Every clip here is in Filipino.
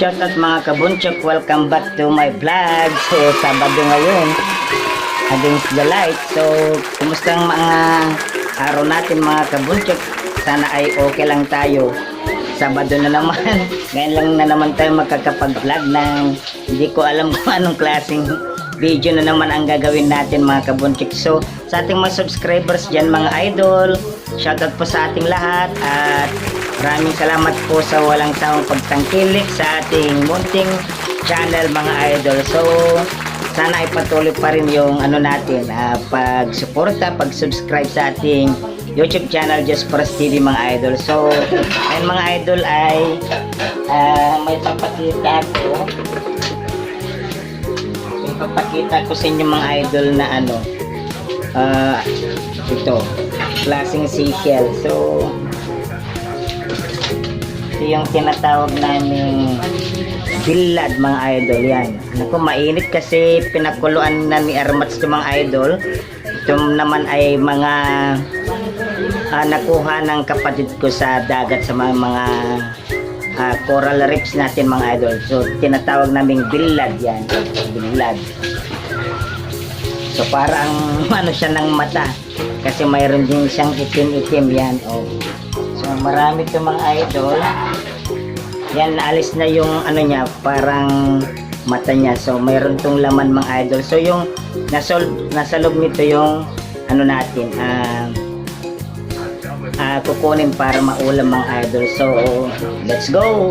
shoutout mga kabunchok. Welcome back to my vlog. So, Sabado ngayon. Against the light. So, kumusta ang mga araw natin mga kabunchok? Sana ay okay lang tayo. Sabado na naman. Ngayon lang na naman tayo magkakapag-vlog ng hindi ko alam kung anong klaseng video na naman ang gagawin natin mga kabunchik. So, sa ating mga subscribers dyan mga idol, shoutout po sa ating lahat at maraming salamat po sa walang sawang pagtangkilik sa ating munting channel mga idol. So, sana ay patuloy pa rin yung ano natin, ah, pag-suporta, pag-subscribe sa ating YouTube channel Just Us TV mga idol. So, ayun mga idol ay ah, may papakita ko ipapakita ko sa inyo mga idol na ano ah ito klaseng seashell so yung tinatawag naming billad mga idol yan naku mainit kasi pinakuluan na ni Armats ito mga idol ito naman ay mga ah, nakuha ng kapatid ko sa dagat sa mga mga ah, coral reefs natin mga idol. So, tinatawag naming billad yan. Billad. So, parang ano siya ng mata. Kasi mayroon din siyang itim-itim yan. Oh. So, marami ito mga idol. Yan, naalis na yung ano niya, parang mata niya. So, mayroon tong laman mga idol. So, yung nasa, nasa loob nito yung ano natin, ah, ah, kukunin para maulam mga idol. So, let's go!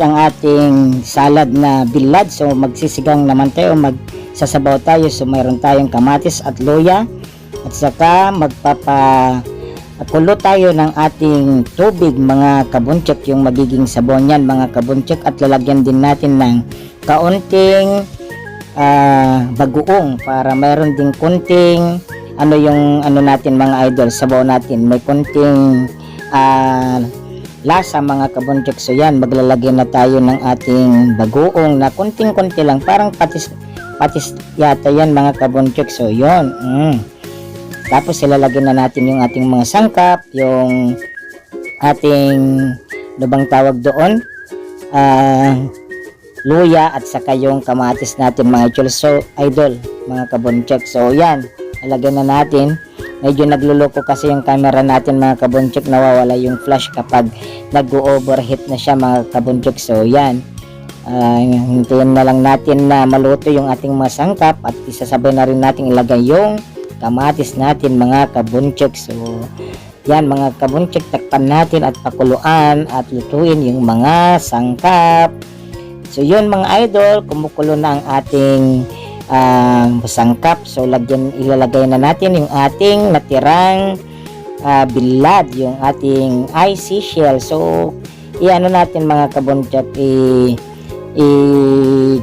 Ang ating salad na bilad. So magsisigang naman tayo, magsasabaw tayo. So mayroon tayong kamatis at luya. At saka magpapa kulo tayo ng ating tubig mga kabunchok yung magiging sabaw niyan mga kabunchok at lalagyan din natin ng kaunting ah, bagoong para mayroon ding kunting ano yung ano natin mga idol sabaw natin may kunting ah, lasa mga kabunchok so yan maglalagay na tayo ng ating bagoong na kunting kunti lang parang patis patis yata yan mga kabunchok so yon mm. Tapos ilalagay na natin yung ating mga sangkap, yung ating ano tawag doon? Ah, luya at saka yung kamatis natin mga idol. Idol, mga kaboncheck. So, yan. Ilagay na natin. Medyo nagluloko kasi yung camera natin mga kaboncheck. Nawawala yung flash kapag nag-overheat na siya mga kaboncheck. So, yan. Ah, hintayin na lang natin na maluto yung ating mga sangkap at isasabay na rin natin ilagay yung kamatis natin mga kabunchek. So, yan mga kabunchek, takpan natin at pakuluan at lutuin yung mga sangkap. So, yun mga idol, kumukulo na ang ating ah, sangkap. So, lagyan, ilalagay na natin yung ating natirang ah, bilad, yung ating icy shell. So, iano natin mga kabunchek, i i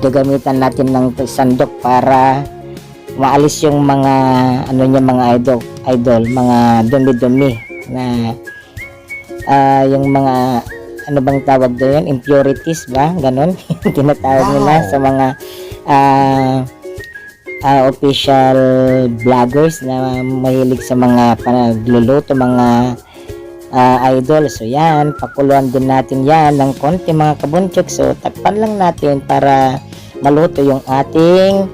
gagamitan natin ng sandok para maalis yung mga ano niya mga idol idol mga dumi-dumi na ah, yung mga ano bang tawag doon impurities ba ganon tinatawag nila sa mga ah, ah, official vloggers na mahilig sa mga panagluluto mga ah, idol so yan pakuluan din natin yan ng konti mga kabunchok so takpan lang natin para maluto yung ating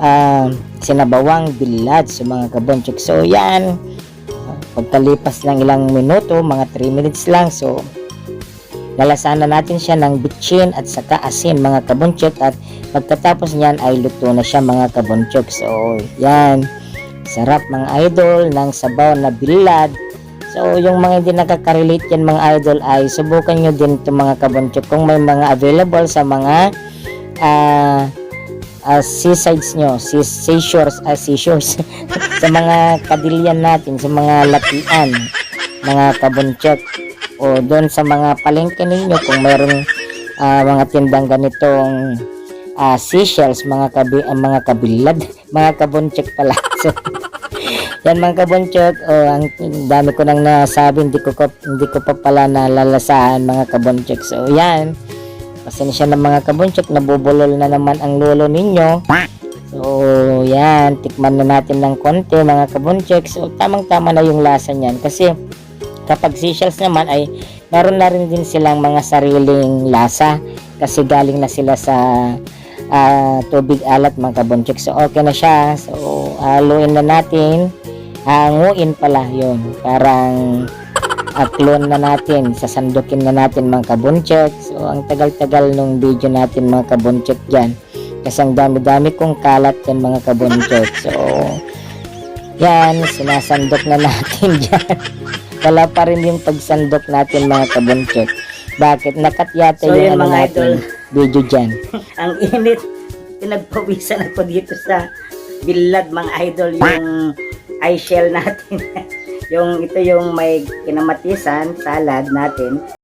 ah, sinabawang bilad sa mga kabonchik. So yan, pagkalipas ng ilang minuto, mga 3 minutes lang. So lalasahan na natin siya ng bitchin at saka asin mga kabonchik at pagkatapos niyan ay luto na siya mga kabonchik. So yan, sarap mga idol ng sabaw na bilad. So, yung mga hindi nakaka-relate yan mga idol ay subukan nyo din ito mga kabonchik kung may mga available sa mga ah uh, seasides nyo, sea, seashores, uh, seashores, sa mga kadilyan natin, sa mga latian, mga kabunchok, o doon sa mga palengke ninyo kung mayroong ah, mga tindang ganitong ah, seashells, mga, kabi, ah, mga kabilad, mga kabunchok pala. So, yan mga kabunchok, oh, ang dami ko nang nasabi, hindi ko, hindi ko pa pala nalalasahan mga kabunchok. So, yan. Pasensya ng mga kabunchok, nabubulol na naman ang lolo ninyo. So, yan, tikman na natin ng konti mga kabunchok. So, tamang-tama na yung lasa niyan. Kasi, kapag seashells naman ay meron na rin din silang mga sariling lasa. Kasi galing na sila sa ah, tubig alat mga kabunchok. So, okay na siya. So, haluin na natin. Hanguin pala yon Parang upload na natin, sasandukin na natin mga kabunchek. So, ang tagal-tagal nung video natin mga kabunchek dyan. Kasi ang dami-dami kong kalat yan mga kabunchek. So, yan, sinasandok na natin dyan. Wala pa rin yung pagsandok natin mga kabunchek. Bakit? Nakat yata So, yung yun, ano mga natin, video dyan. ang init. Pinagpawisan ako dito sa bilad mga idol yung eye shell natin. yung ito yung may kinamatisan, salad natin.